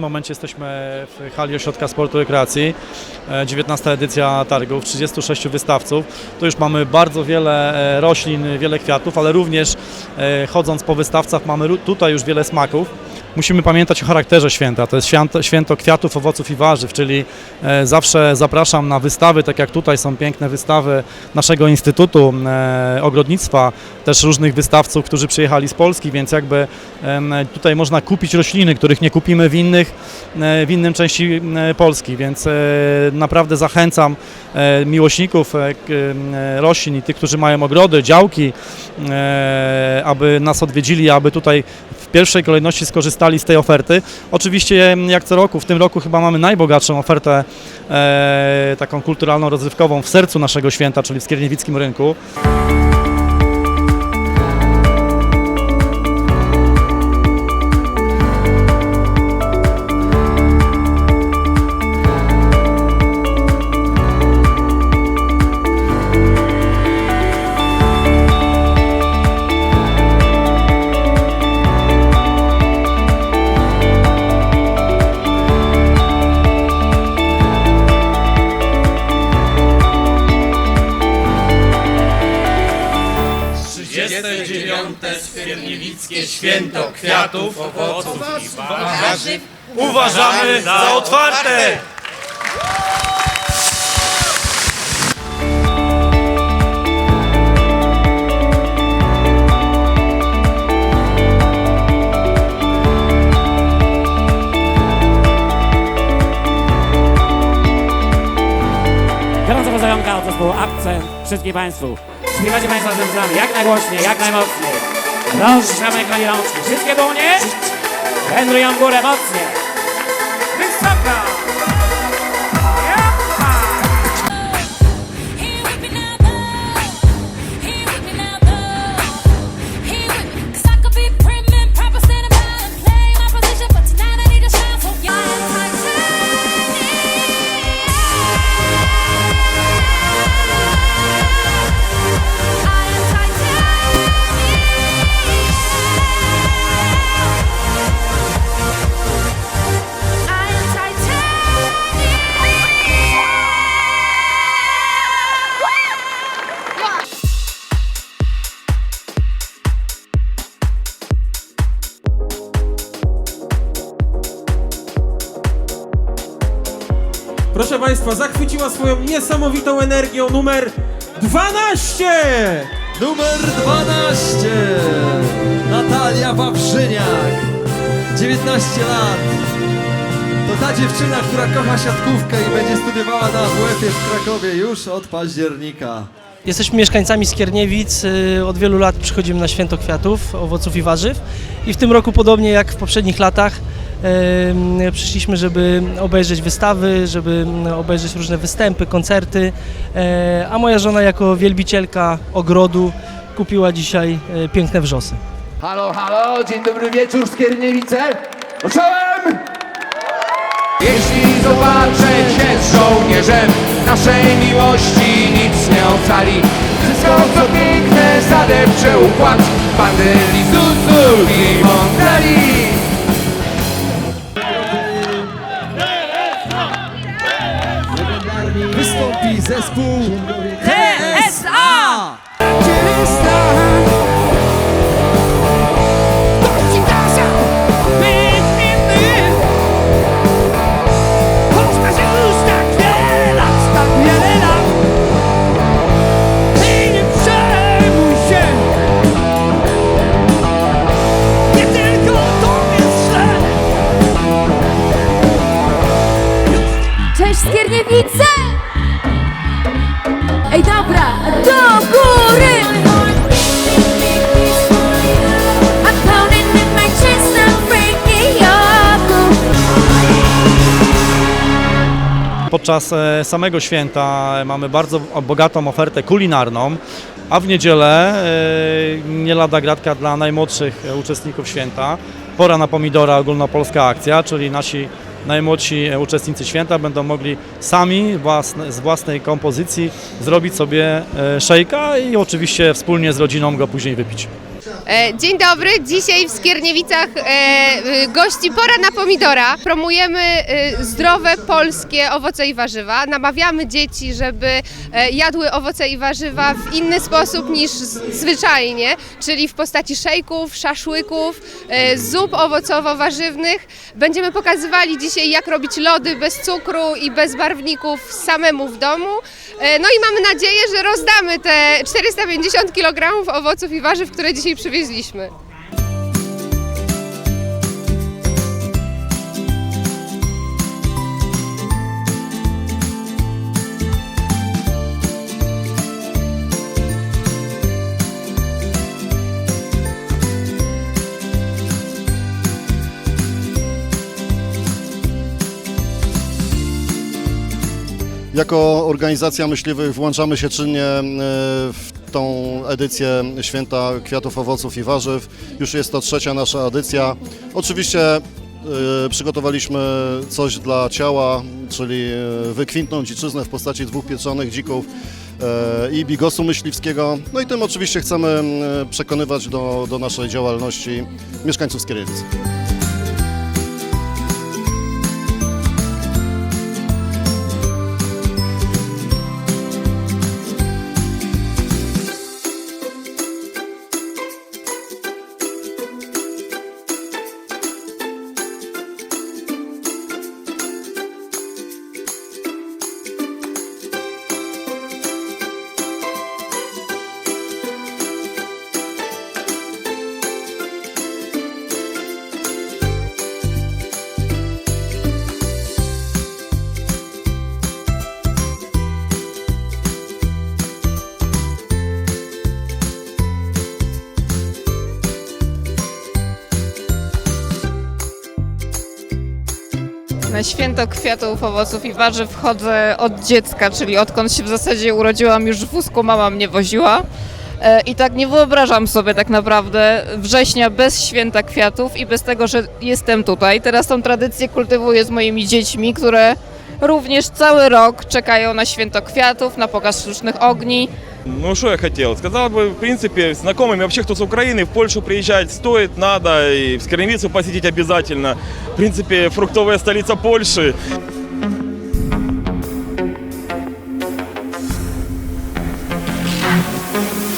momencie jesteśmy w hali Ośrodka Sportu i Rekreacji, e, 19 edycja targów, 36 wystawców. Tu już mamy bardzo wiele e, roślin, wiele kwiatów, ale również e, chodząc po wystawcach mamy tutaj już wiele smaków. Musimy pamiętać o charakterze święta. To jest święto, święto kwiatów, owoców i warzyw, czyli e, zawsze zapraszam na wystawy, tak jak tutaj są piękne wystawy naszego Instytutu e, Ogrodnictwa, też różnych wystawców, którzy przyjechali z Polski, więc jakby tutaj można kupić rośliny, których nie kupimy w innych, e, w innym części Polski, więc naprawdę zachęcam miłośników roślin i tych, którzy mają ogrody, działki, aby nas odwiedzili, aby tutaj w pierwszej kolejności skorzystali z tej oferty. Oczywiście jak co roku, w tym roku chyba mamy najbogatszą ofertę e, taką kulturalną, rozrywkową w sercu naszego święta, czyli w Skierniewickim Rynku. Skierniewickie Święto Kwiatów, Owoców i Warzyw uważamy za otwarte! Gorąco pozdrowionka od zespołu Akcent wszystkim Państwu. Śpiewacie Państwo razem z nami jak najgłośniej, jak najmocniej. Rozgrzamy ekranie rączki. Wszystkie dłonie wędrują w górę mocnie. Proszę Państwa, zachwyciła swoją niesamowitą energią numer 12! Numer 12 Natalia Wawrzyniak 19 lat To ta dziewczyna, która kocha siatkówkę i będzie studiowała na WF-ie w Krakowie już od października Jesteśmy mieszkańcami Skierniewic. y, Od wielu lat przychodzimy na Święto Kwiatów, Owoców i Warzyw. I w tym roku, podobnie jak w poprzednich latach, przyszliśmy, żeby obejrzeć wystawy, żeby mm, obejrzeć różne występy, koncerty. E, A moja żona, jako wielbicielka ogrodu, kupiła dzisiaj e, piękne wrzosy. Halo, halo, dzień dobry wieczór, Skierniewice. Począłem! Jeśli zobaczę cię z żołnierzem, naszej miłości nic nie ocali. Wszystko co piękne, zadepcze układ, bandyli, zuzu i mongreli. Skierniewice! Ej dobra, do góry! Podczas e, samego święta mamy bardzo bogatą ofertę kulinarną, a w niedzielę e, nie lada gratka dla najmłodszych e, uczestników święta. Pora na pomidora ogólnopolska akcja, czyli nasi najmłodsi uczestnicy święta będą mogli sami własne, z własnej kompozycji zrobić sobie e, szejka i oczywiście wspólnie z rodziną go później wypić. E, Dzień dobry, dzisiaj w Skierniewicach e, e, gości Pora na Pomidora. Promujemy zdrowe polskie owoce i warzywa. Namawiamy dzieci, żeby jadły owoce i warzywa w inny sposób niż zwyczajnie, czyli w postaci szejków, szaszłyków, zup owocowo-warzywnych. Będziemy pokazywali dzisiaj, jak robić lody bez cukru i bez barwników samemu w domu. No i mamy nadzieję, że rozdamy te 450 kg owoców i warzyw, które dzisiaj przywieźliśmy. Jako organizacja myśliwych włączamy się czynnie e, w tą edycję Święta Kwiatów, Owoców i Warzyw. Już jest to trzecia nasza edycja. Oczywiście e, przygotowaliśmy coś dla ciała, czyli e, wykwintną dziczyznę w postaci dwóch pieczonych dzików e, i bigosu myśliwskiego. No i tym oczywiście chcemy przekonywać do, do naszej działalności mieszkańców Skierniewic. Na święto kwiatów, owoców i warzyw chodzę od dziecka, czyli odkąd się w zasadzie urodziłam, już w wózku mama mnie woziła. E, I tak nie wyobrażam sobie tak naprawdę września bez święta kwiatów i bez tego, że jestem tutaj. Teraz tą tradycję kultywuję z moimi dziećmi, które również cały rok czekają na święto kwiatów, na pokaz sztucznych ogni. Ну, что я хотел? Сказал бы, в принципе, знакомым, вообще, кто с Украины, в Польшу приезжать стоит, надо, и в Скоромицу посетить обязательно. В принципе, фруктовая столица Польши.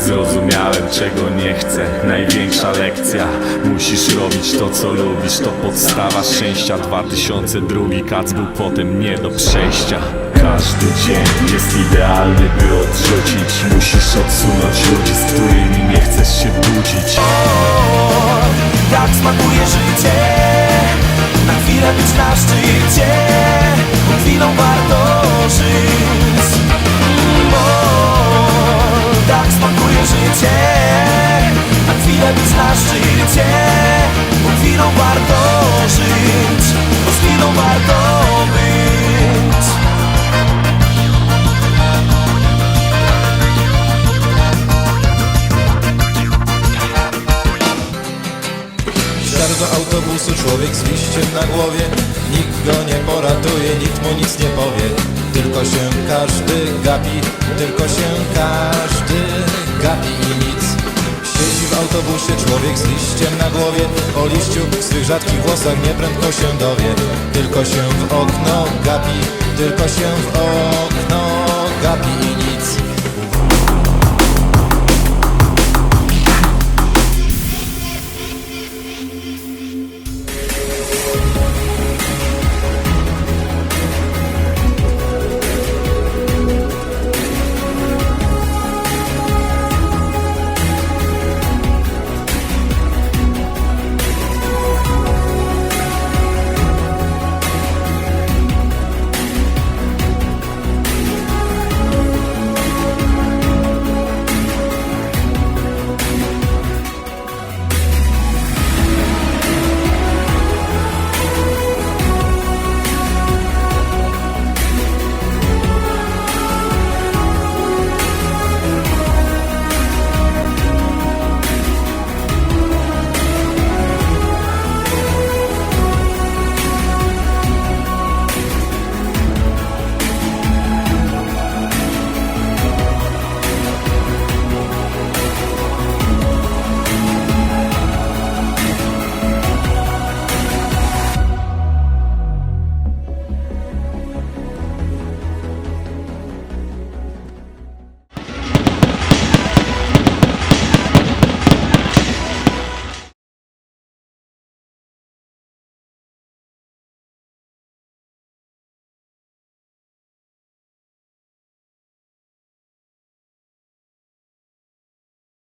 Zrozumiałem czego nie chcę, największa lekcja Musisz robić to co lubisz, to podstawa szczęścia 2002 kac był potem nie do przejścia każdy dzień jest idealny by odrzucić. Musisz odsunąć ludzi, z którymi nie chcesz się budzić. Jak smakuje życie? Na chwilę być na szczycie. Chwilą warto żyć. Bo tak smakuje życie? Na chwilę być na szczycie. Chwilą warto żyć. Bo chwilą warto autobusu człowiek z liściem na głowie. Nikt go nie poratuje, nikt mu nic nie powie. Tylko się każdy gapi, tylko się każdy gapi i nic. Siedzi w autobusie człowiek z liściem na głowie. O liściu w swych rzadkich włosach nieprędko się dowie. Tylko się w okno gapi, tylko się w okno